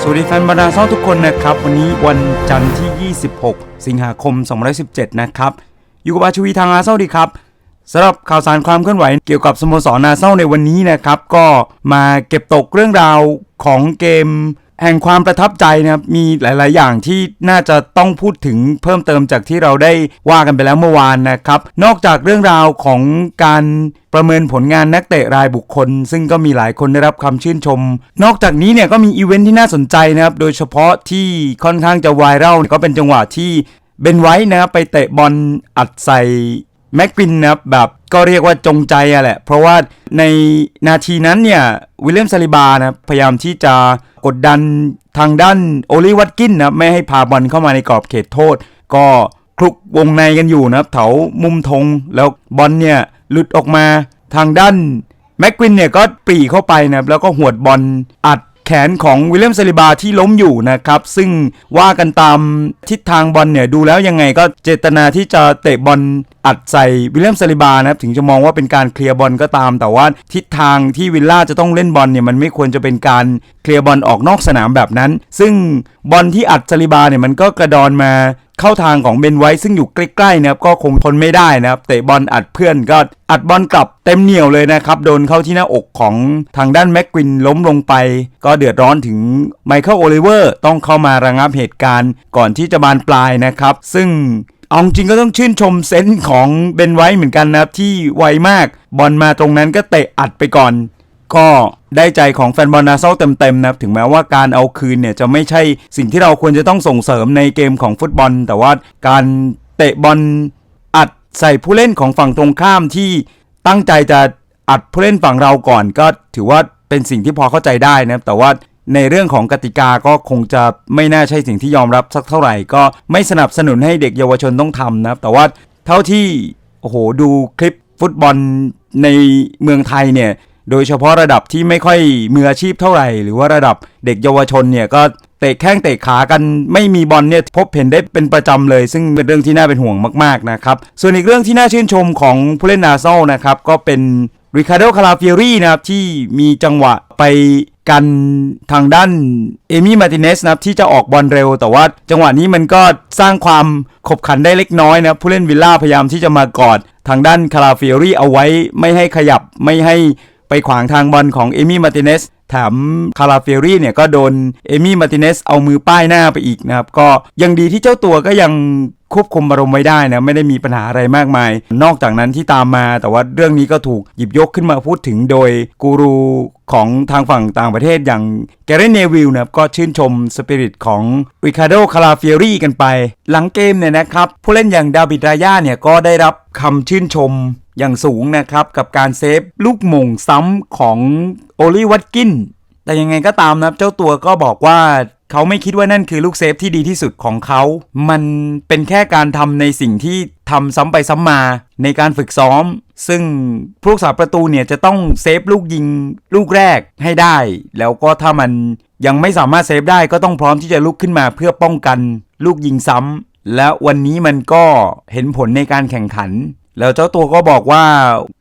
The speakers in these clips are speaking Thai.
สวัสดีแฟนบรรดาเซาทุกคนนะครับ วันนี้วันจันทร์ที่ 26 สิงหาคม 2017 นะครับ อยู่กับอาชวีทางอาเซาดีครับสำหรับข่าวสารความเคลื่อนไหวเกี่ยวกับสโมสรนาเซาในวันนี้นะครับ ก็มาเก็บตกเรื่องราวของเกม แห่งความประทับใจนะครับมีหลาย ๆ อย่างที่น่าจะต้องพูดถึงเพิ่มเติมจากที่เราได้ว่ากันไปแล้วเมื่อวานนะครับ นอกจากเรื่องราวของการประเมินผลงานนักเตะรายบุคคล ซึ่งก็มีหลายคนได้รับคำชื่นชม นอกจากนี้เนี่ยก็มีอีเวนท์ที่น่าสนใจนะครับ โดยเฉพาะที่ค่อนข้างจะไวรัลก็เป็นจังหวะที่เบนไว้นะครับไปเตะบอลอัดใส่ แม็กปินนะครับแบบก็เรียกว่าจงใจอะแหละ เพราะว่าในนาทีนั้นเนี่ยวิลเลียมซาลิบานะพยายามที่จะกดดันทางด้านโอลิวัตกินนะไม่ให้พาบอลเข้ามาในกรอบเขตโทษ ก็คลุกวงในกันอยู่นะครับแถวมุมธงแล้วบอลเนี่ยหลุดออกมาทางด้านแม็กกวินเนี่ยก็ปรีเข้าไปนะครับแล้วก็หวดบอลอัดแขนของวิลเลียมซาลิบาที่ล้มอยู่นะครับ ซึ่งว่ากันตามทิศทางบอลเนี่ยดูแล้วยังไงก็เจตนาที่จะเตะบอล อัดใส่วิลเลียมซาลิบานะครับถึงจะมองว่าเป็นการเคลียร์บอลก็ตาม แต่ว่าทิศทางที่วิลล่าจะต้องเล่นบอลเนี่ยมันไม่ควรจะเป็นการเคลียร์บอลออกนอกสนามแบบนั้น ซึ่งบอลที่อัดซาลิบาเนี่ยมันก็กระดอนมาเข้าทางของเบนไว้ซึ่งอยู่ใกล้ๆนะครับก็คงทนไม่ได้นะครับเตะบอลอัดเพื่อนก็อัดบอลกลับเต็มเหนียวเลยนะครับโดนเข้าที่หน้าอกของทางด้านแม็กกินล้มลงไป ก็เดือดร้อนถึงไมเคิลโอลิเวอร์ต้องเข้ามาระงับเหตุการณ์ก่อนที่จะบานปลายนะครับ ซึ่ง เอาจริงก็ต้องชื่นชมเซนส์ของเบนไว้เหมือนกันนะครับ ที่ไวมากบอลมาตรงนั้นก็เตะอัดไปก่อน ก็ได้ใจของแฟนบอลนาเซาเต็มๆนะครับ ถึงแม้ว่าการเอาคืนเนี่ยจะไม่ใช่สิ่งที่เราควรจะต้องส่งเสริมในเกมของฟุตบอล แต่ว่าการเตะบอลอัดใส่ผู้เล่นของฝั่งตรงข้ามที่ตั้งใจจะอัดผู้เล่นฝั่งเราก่อนก็ถือว่าเป็นสิ่งที่พอเข้าใจได้นะครับแต่ว่า ในเรื่องของกติกาก็คงจะไม่น่าใช่สิ่งที่ยอมรับสักเท่าไหร่ ก็ไม่สนับสนุนให้เด็กเยาวชนต้องทำนะครับแต่ว่าเท่าที่โอ้โหดูคลิปฟุตบอลในเมืองไทยเนี่ยโดยเฉพาะระดับที่ไม่ค่อยมืออาชีพเท่าไหร่ หรือว่าระดับเด็กเยาวชนเนี่ยก็เตะแข้งเตะขากันไม่มีบอลเนี่ยพบเห็นได้เป็นประจำเลย ซึ่งเป็นเรื่องที่น่าเป็นห่วงมากๆนะครับ ส่วนอีกเรื่องที่น่าชื่นชมของผู้เล่นนาโซลนะครับ ก็เป็นริคาร์โดคาราเฟียรี่นะครับที่มีจังหวะไป กันทางด้านเอมี่มาติเนสนะครับที่จะออกบอลเร็ว แต่ว่าจังหวะนี้มันก็สร้างความขบขันได้เล็กน้อยนะครับผู้เล่นวิลล่าพยายามที่จะมากอดทางด้านคาราเฟียรี่เอาไว้ไม่ให้ขยับไม่ให้ไปขวางทางบอลของเอมี่มาติเนสแถมคาราเฟยรี่เนี่ยก็โดนเอมี่มาติเนสเอามือป้ายหน้าไปอีกนะครับ ก็ยังดีที่เจ้าตัวก็ยัง ควบคุมอารมณ์ไว้ได้นะไม่ได้มีปัญหาอะไรมากมาย นอกจากนั้นที่ตามมา แต่ว่าเรื่องนี้ก็ถูกหยิบยกขึ้นมาพูดถึงโดยกูรูของทางฝั่งต่างประเทศอย่างแกเรนเนวิลนะครับก็ชื่นชมสปิริตของริคาร์โดคาราเฟียรี่กันไป หลังเกมเนี่ยนะครับ ผู้เล่นอย่างดาวิดรายาเนี่ยก็ได้รับคำชื่นชมอย่างสูงนะครับ กับการเซฟลูกมงซ้ำของโอลิวัตกินแต่ยังไงก็ตามนะเจ้าตัวก็บอกว่า เขาไม่คิดว่านั่นคือลูกเซฟที่ดีที่สุดของเขา มันเป็นแค่การทำในสิ่งที่ทำซ้ำไปซ้ำมาในการฝึกซ้อม ซึ่งผู้รักษาประตูเนี่ยจะต้องเซฟลูกยิงลูกแรกให้ได้ แล้วก็ถ้ามันยังไม่สามารถเซฟได้ก็ต้องพร้อมที่จะลุกขึ้นมาเพื่อป้องกันลูกยิงซ้ำและวันนี้มันก็เห็นผลในการแข่งขัน แล้วเจ้าตัวก็บอกว่า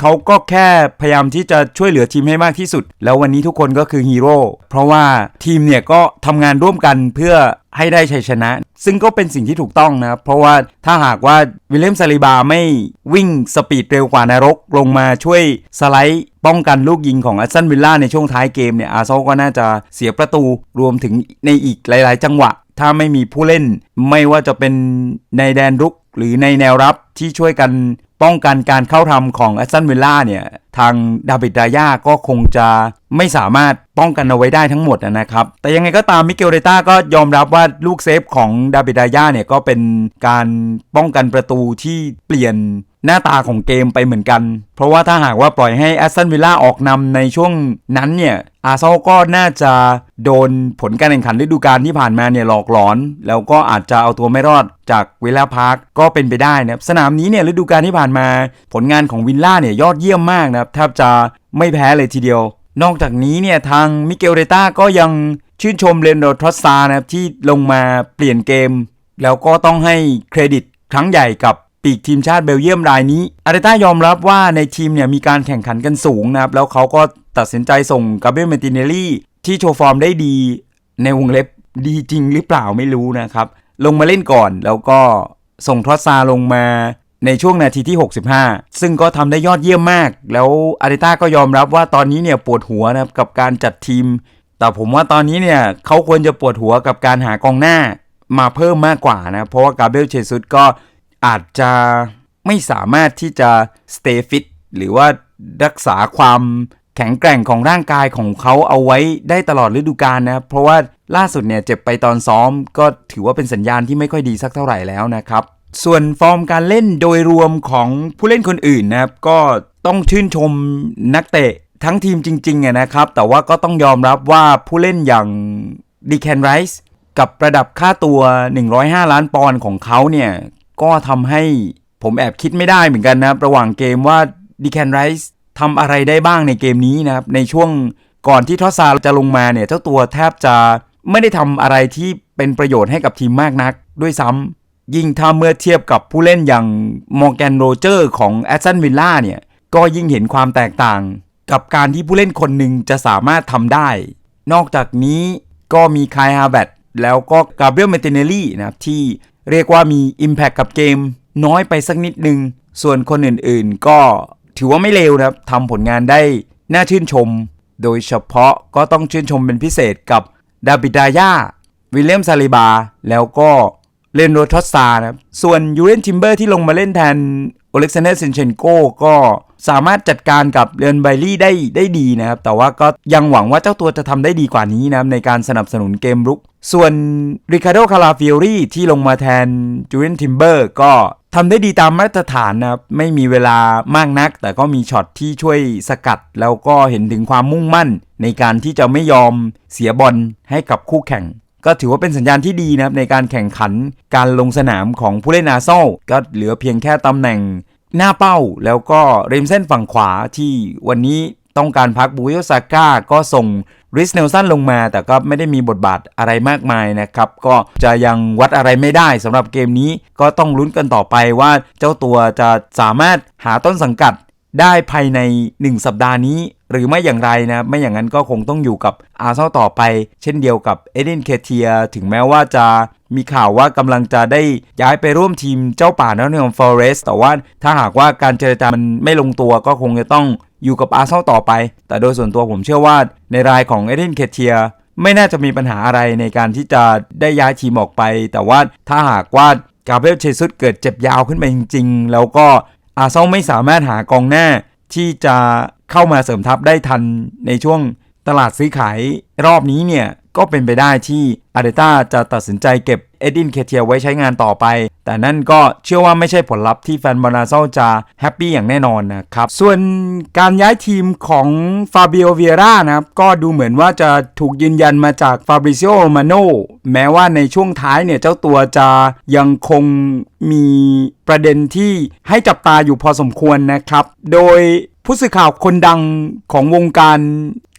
เขาก็แค่พยายามที่จะช่วยเหลือทีมให้มากที่สุด แล้ววันนี้ทุกคนก็คือฮีโร่เพราะว่าทีมเนี่ยก็ทำงานร่วมกันเพื่อให้ได้ชัยชนะ ซึ่งก็เป็นสิ่งที่ถูกต้องนะครับ เพราะว่าถ้าหากว่าวิลเลียมซาลิบาไม่วิ่งสปีดเร็วกว่านรก ลงมาช่วยสไลด์ป้องกันลูกยิงของอัสซันวิลล่าในช่วงท้ายเกมเนี่ยอาร์เซนอลก็น่าจะเสียประตูรวมถึงในอีกหลาย ๆ จังหวะ ถ้าไม่มีผู้เล่น ไม่ว่าจะเป็นในแดนรุกหรือในแนวรับที่ช่วยกัน ป้องกันการเข้าทำของแอสตันวิลล่าเนี่ยทางดาบิดดายาก็คงจะไม่สามารถป้องกันเอาไว้ได้ทั้งหมดนะครับ แต่ยังไงก็ตามมิเกลเรต้าก็ยอมรับว่าลูกเซฟของดาบิดดายาเนี่ยก็เป็นการป้องกันประตูที่เปลี่ยน หน้าตาของเกมไปเหมือนกัน เพราะว่าถ้าหากว่าปล่อยให้แอสตันวิลล่าออกนำในช่วงนั้นเนี่ยอาร์เซนอลก็น่าจะโดนผลการแข่งขันฤดูกาลที่ผ่านมาเนี่ยหลอกหลอน แล้วก็อาจจะเอาตัวไม่รอดจากวิลล่าพาร์คก็เป็นไปได้นะครับสนามนี้เนี่ยฤดูกาลที่ผ่านมา ผลงานของวิลล่าเนี่ยยอดเยี่ยมมากนะครับแทบจะไม่แพ้เลยทีเดียว นอกจากนี้เนี่ยทางมิเกลเรต้าก็ยังชื่นชมเลนโดทรอสซานะครับที่ลงมาเปลี่ยนเกม แล้วก็ต้องให้เครดิตครั้งใหญ่กับ ปีกทีมชาติเบลเยียมรายนี้อาร์เตต้ายอมรับว่าในทีมเนี่ยมีการแข่งขันกันสูงนะครับ แล้วเขาก็ตัดสินใจส่งกาเบรียลเมติเนลลี่ที่โชว์ฟอร์มได้ดี ในวงเล็บดีจริงหรือเปล่าไม่รู้นะครับ ลงมาเล่นก่อนแล้วก็ส่งทรอสซาลงมาในช่วงนาทีที่ 65 ซึ่งก็ทำได้ยอดเยี่ยมมาก แล้วอาร์เตต้าก็ยอมรับว่าตอนนี้เนี่ยปวดหัวนะครับกับการจัดทีม แต่ผมว่าตอนนี้เนี่ยเขาควรจะปวดหัวกับการหากองหน้ามาเพิ่มมากกว่านะ เพราะว่ากาเบรียลเชซุสก็ อาจจะไม่สามารถที่จะ stay fit หรือว่ารักษาความแข็งแกร่งของร่างกายของเขาเอาไว้ได้ตลอดฤดูกาลนะ เพราะว่าล่าสุดเนี่ยเจ็บไปตอนซ้อมก็ถือว่าเป็นสัญญาณที่ไม่ค่อยดีสักเท่าไหร่แล้วนะครับ ส่วนฟอร์มการเล่นโดยรวมของผู้เล่นคนอื่นนะครับ ก็ต้องชื่นชมนักเตะทั้งทีมจริงๆนะครับ แต่ว่าก็ต้องยอมรับว่าผู้เล่นอย่างดีแคนไรส์กับระดับค่าตัว 105 ล้านปอนด์ของเขาเนี่ย ก็ทำให้ผมแอบคิดไม่ได้เหมือนกันนะครับ ระหว่างเกมว่าดีแคนไรส์ทำอะไรได้บ้างในเกมนี้นะครับ ในช่วงก่อนที่ทอสซาจะลงมาเนี่ย เจ้าตัวแทบจะไม่ได้ทำอะไรที่เป็นประโยชน์ให้กับทีมมากนัก ด้วยซ้ำยิ่งถ้าเมื่อเทียบกับผู้เล่นอย่างมอร์แกนโรเจอร์ของแอสตันวิลล่าเนี่ย ก็ยิ่งเห็นความแตกต่าง กับการที่ผู้เล่นคนหนึ่งจะสามารถทำได้ นอกจากนี้ก็มีคายฮา v บ r t แล้วก็กาเบรียลเมติเนลลี่นะครับที่ เรียกว่ามี Impact กับเกมน้อยไปสักนิดนึง ส่วนคนอื่นๆ ก็ถือว่าไม่เลวนะครับทำผลงานได้น่าชื่นชม โดยเฉพาะก็ต้องชื่นชมเป็นพิเศษกับดาบิดายาวิลเลียมซาลิบา แล้วก็เลนโรทอสซานะครับ ส่วนยูเรนทิมเบอร์ที่ลงมาเล่นแทนโอเล็กซานเดอร์เซนเชนโกก็ สามารถจัดการกับเรนไบลี่ได้ได้ดีนะครับ แต่ว่าก็ยังหวังว่าเจ้าตัวจะทำได้ดีกว่านี้นะครับในการสนับสนุนเกมรุก ส่วนริคาร์โดคาราฟิโอรีที่ลงมาแทนจูเรนทิมเบอร์ก็ทำได้ดีตามมาตรฐานนะครับ ไม่มีเวลามากนัก แต่ก็มีช็อตที่ช่วยสกัด แล้วก็เห็นถึงความมุ่งมั่น ในการที่จะไม่ยอมเสียบอลให้กับคู่แข่ง ก็ถือว่าเป็นสัญญาณที่ดีนะครับในการแข่งขันการลงสนามของผู้เล่นอาร์เซลก็เหลือเพียงแค่ตำแหน่ง หน้าเป้าแล้วก็ริมเส้นฝั่งขวาที่วันนี้ต้องการพักบุยโอซาก้าก็ส่งริสเนลสันลงมา แต่ก็ไม่ได้มีบทบาทอะไรมากมายนะครับ ก็จะยังวัดอะไรไม่ได้สำหรับเกมนี้ก็ต้องลุ้นกันต่อไปว่าเจ้าตัวจะสามารถหาต้นสังกัดได้ภายใน 1 สัปดาห์นี้หรือไม่อย่างไรนะ ไม่อย่างนั้นก็คงต้องอยู่กับอาร์เซนอลต่อไป เช่นเดียวกับเอเดนเคเทีย ถึงแม้ว่าจะ มีข่าวว่ากำลังจะได้ย้ายไปร่วมทีมเจ้าป่านอตติงแฮมฟอเรสต์แต่ว่าถ้าหากว่าการเจรจามันไม่ลงตัวก็คงจะต้องอยู่กับอาร์เซนอลต่อไป แต่โดยส่วนตัวผมเชื่อว่าในรายของเอเดนเคเทียไม่น่าจะมีปัญหาอะไรในการที่จะได้ย้ายทีมออกไป แต่ว่าถ้าหากว่ากาเบรียลเชซุสเกิดเจ็บยาวขึ้นไปจริง ๆ แล้วก็อาร์เซนอลไม่สามารถหากองหน้าที่จะเข้ามาเสริมทัพได้ทันในช่วงตลาดซื้อขายรอบนี้เนี่ย ก็เป็นไปได้ที่อาร์เดต้าจะตัดสินใจเก็บเอ็ดดินเคเทียไว้ใช้งานต่อไป แต่นั่นก็เชื่อว่าไม่ใช่ผลลัพธ์ที่แฟนบอลนาเซลจะแฮปปี้อย่างแน่นอนนะครับ ส่วนการย้ายทีมของฟาบิโอเวียร่านะครับ ก็ดูเหมือนว่าจะถูกยืนยันมาจากฟาบริซิโอมาโนแม้ว่าในช่วงท้ายเนี่ย เจ้าตัวจะยังคงมีประเด็นที่ให้จับตาอยู่พอสมควรนะครับ โดย ผู้สื่อข่าวคนดังของวงการ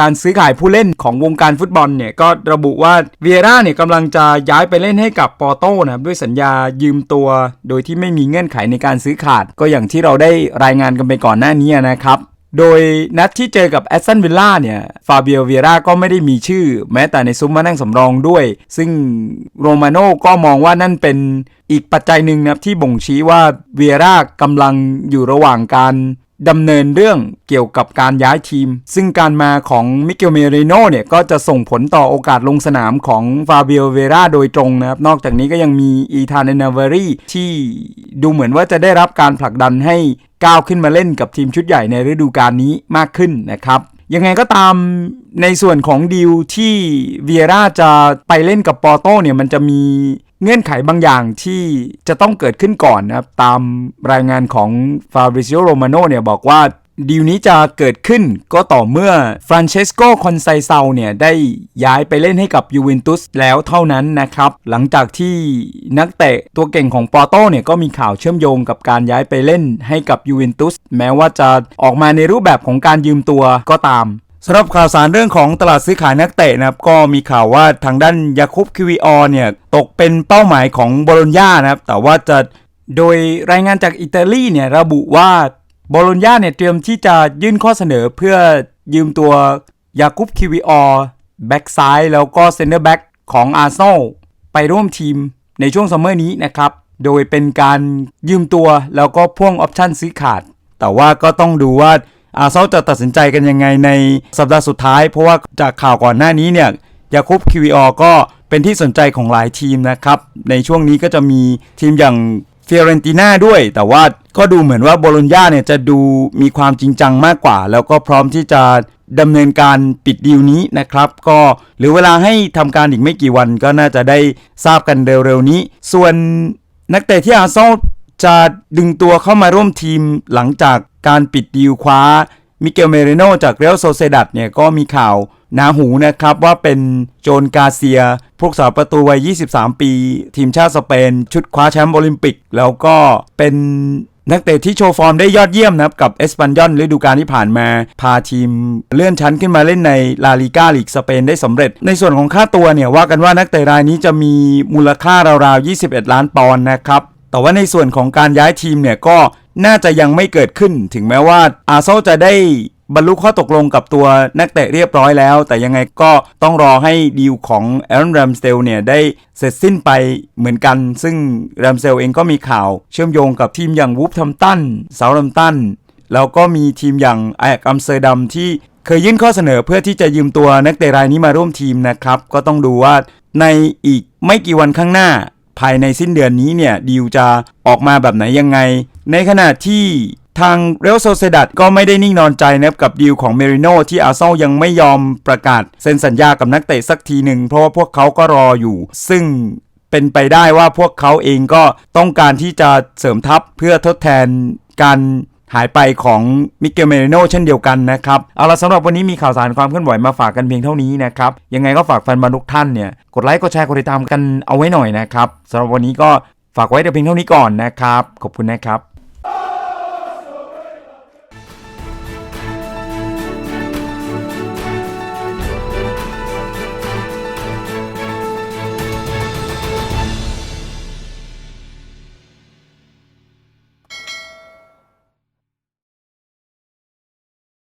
การซื้อขายผู้เล่นของวงการฟุตบอลเนี่ยก็ระบุว่าเวียร่าเนี่ยกำลังจะย้ายไปเล่นให้กับปอโต้นะครับด้วยสัญญายืมตัว โดยที่ไม่มีเงื่อนไขในการซื้อขาด ก็อย่างที่เราได้รายงานกันไปก่อนหน้านี้นะครับโดยนัดที่เจอกับแอสตันวิลล่าเนี่ย ฟาเบียเวียร่าก็ไม่ได้มีชื่อ แม้แต่ในซุ้มมานั่งสำรองด้วย ซึ่งโรมาโน่ก็มองว่านั่นเป็นอีกปัจจัยหนึ่งนะครับที่บ่งชี้ว่าเวียร่ากำลังอยู่ระหว่างการ ดำเนินเรื่องเกี่ยวกับการย้ายทีม ซึ่งการมาของมิเกลเมเรโนเนี่ยก็จะส่งผลต่อโอกาสลงสนามของฟาเบียเวราโดยตรงนะครับ นอกจากนี้ก็ยังมีอีธานเนเวอรี่ที่ดูเหมือนว่าจะได้รับการผลักดันให้ก้าวขึ้นมาเล่นกับทีมชุดใหญ่ในฤดูกาลนี้มากขึ้นนะครับยังไงก็ตามในส่วนของดีลที่เวียร่าจะไปเล่นกับปอโต้เนี่ยมันจะมี เงื่อนไขบางอย่างที่จะต้องเกิดขึ้นก่อนนะครับ ตามรายงานของฟาบริซิโอโรมาโนเนี่ยบอกว่าดีลนี้จะเกิดขึ้นก็ต่อเมื่อฟรานเชสโกคอนไซเซาเนี่ย ได้ย้ายไปเล่นให้กับยูเวนตุสแล้วเท่านั้นนะครับ หลังจากที่นักเตะตัวเก่งของปอโต้เนี่ย ก็มีข่าวเชื่อมโยงกับการย้ายไปเล่นให้กับยูเวนตุสแม้ว่าจะออกมาในรูปแบบของการยืมตัวก็ตาม สำหรับข่าวสารเรื่องของตลาดซื้อขายนักเตะนะครับ ก็มีข่าวว่าทางด้านยาคุบคิวิออเนี่ย ตกเป็นเป้าหมายของโบโลญญานะครับ แต่ว่าจะโดยรายงานจากอิตาลีเนี่ยระบุว่าโบโลญญาเนี่ยเตรียมที่จะยื่นข้อเสนอเพื่อยืมตัวยาคุปคิวิออแบ็กซ้ายแล้วก็เซนเตอร์แบ็กของอาร์เซนอลไปร่วมทีมในช่วงซัมเมอร์นี้นะครับ โดยเป็นการยืมตัวแล้วก็พ่วงออปชั่นซื้อขาด แต่ว่าก็ต้องดูว่า อาเซนอลจะตัดสินใจกันยังไงในสัปดาห์สุดท้าย เพราะว่าจากข่าวก่อนหน้านี้เนี่ยยาคุปคิวิออร์ก็เป็นที่สนใจของหลายทีมนะครับ ในช่วงนี้ก็จะมีทีมอย่างเฟียเรนติน่าด้วย แต่ว่าก็ดูเหมือนว่าโบโลญญาเนี่ยจะดูมีความจริงจังมากกว่า แล้วก็พร้อมที่จะดำเนินการปิดดีลนี้นะครับ ก็หรือเวลาให้ทำการอีกไม่กี่วันก็น่าจะได้ทราบกันเร็วๆนี้ ส่วนนักเตะที่อาร์เซนอล จะดึงตัวเข้ามาร่วมทีมหลังจากการปิดดีลคว้า มิเกลเมเรโนจากเรอัลโซเซดัดเนี่ยก็มีข่าวหนาหูนะครับว่าเป็นโจนกาเซียพวกสาวประตูวัย 23 ปี ทีมชาติสเปน ชุดคว้าแชมป์โอลิมปิก แล้วก็เป็นนักเตะที่โชว์ฟอร์มได้ยอดเยี่ยมนะครับ กับเอสปันยอนฤดูกาลที่ผ่านมา พาทีมเลื่อนชั้นขึ้นมาเล่นในลาลิก้าลีกสเปนได้สำเร็จ ในส่วนของค่าตัวเนี่ยว่ากันว่านักเตะรายนี้จะมีมูลค่าราวๆ 21 ล้านปอนด์นะครับ แต่ว่าในส่วนของการย้ายทีมเนี่ยก็น่าจะยังไม่เกิดขึ้น ถึงแม้ว่าอาร์เซนอลจะได้บรรลุข้อตกลงกับตัวนักเตะเรียบร้อยแล้ว แต่ยังไงก็ต้องรอให้ดีลของแอรอนแรมสเตลเนี่ยได้เสร็จสิ้นไปเหมือนกัน ซึ่งแรมสเตลเองก็มีข่าวเชื่อมโยงกับทีมอย่างวูฟทัมตันเซาท์แฮมตันแล้วก็มีทีมอย่างไอแอคอัมสเตอร์ดัมที่เคยยื่นข้อเสนอเพื่อที่จะยืมตัวนักเตะรายนี้มาร่วมทีมนะครับ ก็ต้องดูว่าในอีกไม่กี่วันข้างหน้า ภายในสิ้นเดือนนี้เนี่ยดีลจะออกมาแบบไหนยังไง ในขณะที่ทางเรลโซเซดัตก็ไม่ได้นิ่งนอนใจนะครับกับดีลของเมริโนที่อาร์เซนอลยังไม่ยอมประกาศเซ็นสัญญากับนักเตะสักทีหนึ่งเพราะว่าพวกเขาก็รออยู่ ซึ่งเป็นไปได้ว่าพวกเขาเองก็ต้องการที่จะเสริมทัพเพื่อทดแทนการ หายไปของมิเกลเมริโนเช่นเดียวกันนะครับ เอาละสำหรับวันนี้มีข่าวสารความเคลื่อนไหวมาฝากกันเพียงเท่านี้นะครับ ยังไงก็ฝากแฟนบอลทุกท่านเนี่ย กดไลค์กดแชร์กดติดตามกันเอาไว้หน่อยนะครับสำหรับวันนี้ก็ฝากไว้แต่เพียงเท่านี้ก่อนนะครับ ขอบคุณนะครับ